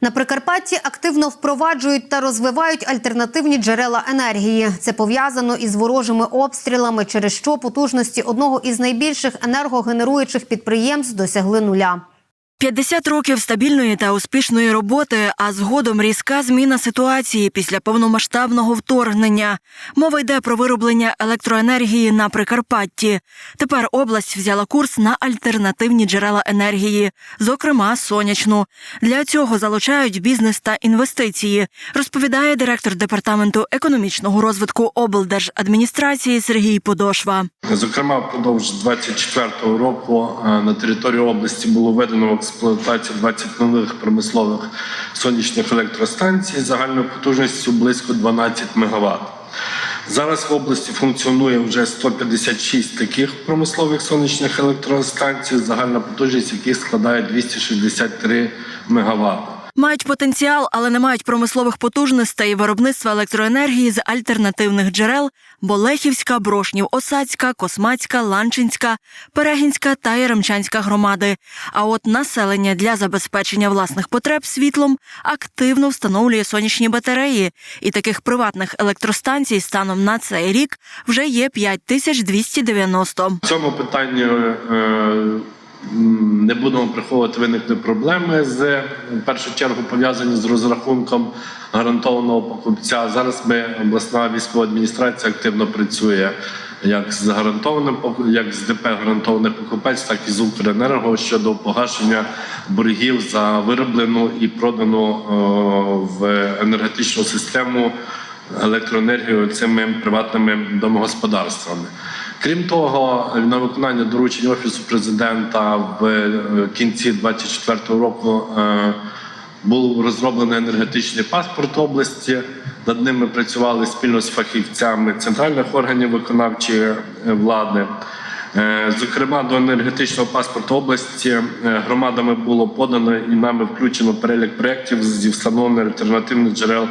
На Прикарпатті активно впроваджують та розвивають альтернативні джерела енергії. Це пов'язано із ворожими обстрілами, через що потужності одного із найбільших енергогенеруючих підприємств досягли нуля. 50 років стабільної та успішної роботи, а згодом різка зміна ситуації після повномасштабного вторгнення. Мова йде про вироблення електроенергії на Прикарпатті. Тепер область взяла курс на альтернативні джерела енергії, зокрема сонячну. Для цього залучають бізнес та інвестиції, розповідає директор департаменту економічного розвитку облдержадміністрації Сергій Подошва. Зокрема, впродовж 24-го року е, на території області було введено експлуатацію 20 нових промислових сонячних електростанцій загальною потужністю близько 12 МВт. Зараз в області функціонує вже 156 таких промислових сонячних електростанцій, загальна потужність яких складає 263 МВт. Мають потенціал, але не мають промислових потужностей виробництва електроенергії з альтернативних джерел Болехівська, Брошнів, Осацька, Космацька, Ланчинська, Перегінська та Яремчанська громади. А от населення для забезпечення власних потреб світлом активно встановлює сонячні батареї. І таких приватних електростанцій станом на цей рік вже є 5290. В цьому питанні е, не будемо приховувати виникли проблеми з в першу чергу пов'язані з розрахунком гарантованого покупця. Зараз ми обласна військова адміністрація активно працює. Як з гарантованим як з ДП гарантований покупець, так і з Укренерго щодо погашення боргів за вироблену і продану в енергетичну систему електроенергію цими приватними домогосподарствами. Крім того, на виконання доручень офісу президента в е, кінці 2024 року е, був розроблений енергетичний паспорт області. Над ним ми працювали спільно з фахівцями центральних органів виконавчої е, влади. Зокрема, до енергетичного паспорту області громадами було подано і нами включено перелік проєктів зі встановлення альтернативних джерел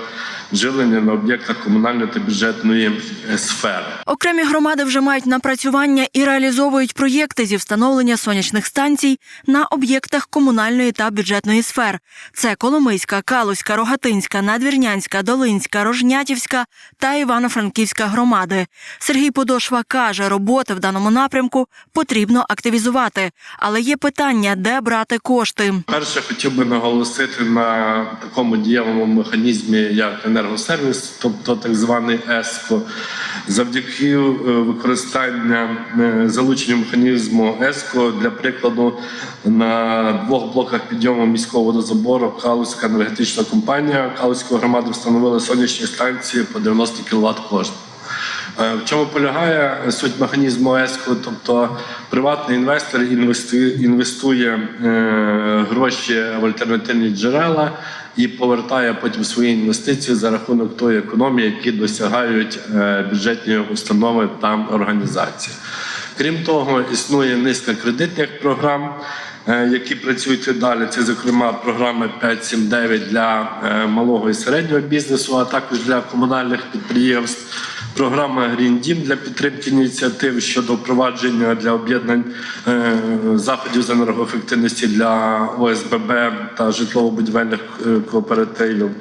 живлення на об'єктах комунальної та бюджетної е, сфери. Окремі громади вже мають напрацювання і реалізовують проєкти зі встановлення сонячних станцій на об'єктах комунальної та бюджетної сфер. Це Коломийська, Калузька, Рогатинська, Надвірнянська, Долинська, Рожнятівська та Івано-Франківська громади. Сергій Подошва каже, роботи в даному напрямку потрібно активізувати, але є питання, де брати кошти. Перше, хотів би наголосити на такому дієвому механізмі, як енергосервіс, тобто так званий ЕСКО. Завдяки е, використання залученню механізму ЕСКО, для прикладу, на двох блоках підйому міського водозабору Калузька енергетична компанія Калузької громади встановила сонячні станції по 90 кВт кожна. Е, В чому полягає суть механізму ЕСКО? Тобто приватний інвестор інвестує, е, гроші в альтернативні джерела і повертає потім свої інвестиції за рахунок тої економії, які досягають е, бюджетні установи та організації. Крім того, існує низка кредитних програм, які працюють і далі. Це, зокрема, програми 5.7.9 для малого і середнього бізнесу, а також для комунальних підприємств. Програма Green Дім для підтримки ініціатив щодо впровадження для об'єднань е, заходів з енергоефективності для ОСББ та житлово-будівельних е, кооперативів.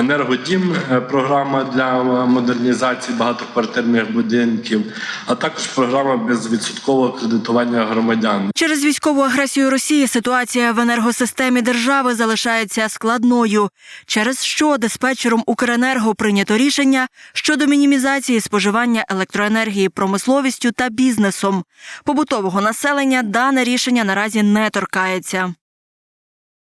Енергодім е, програма для модернізації багатоквартирних будинків, а також програма безвідсоткового кредитування громадян. Через військову агресію Росії ситуація в енергосистемі держави залишається складною, через що диспетчером Укренерго прийнято рішення щодо мінімізації споживання електроенергії промисловістю та бізнесом. Побутового населення дане рішення наразі не торкається.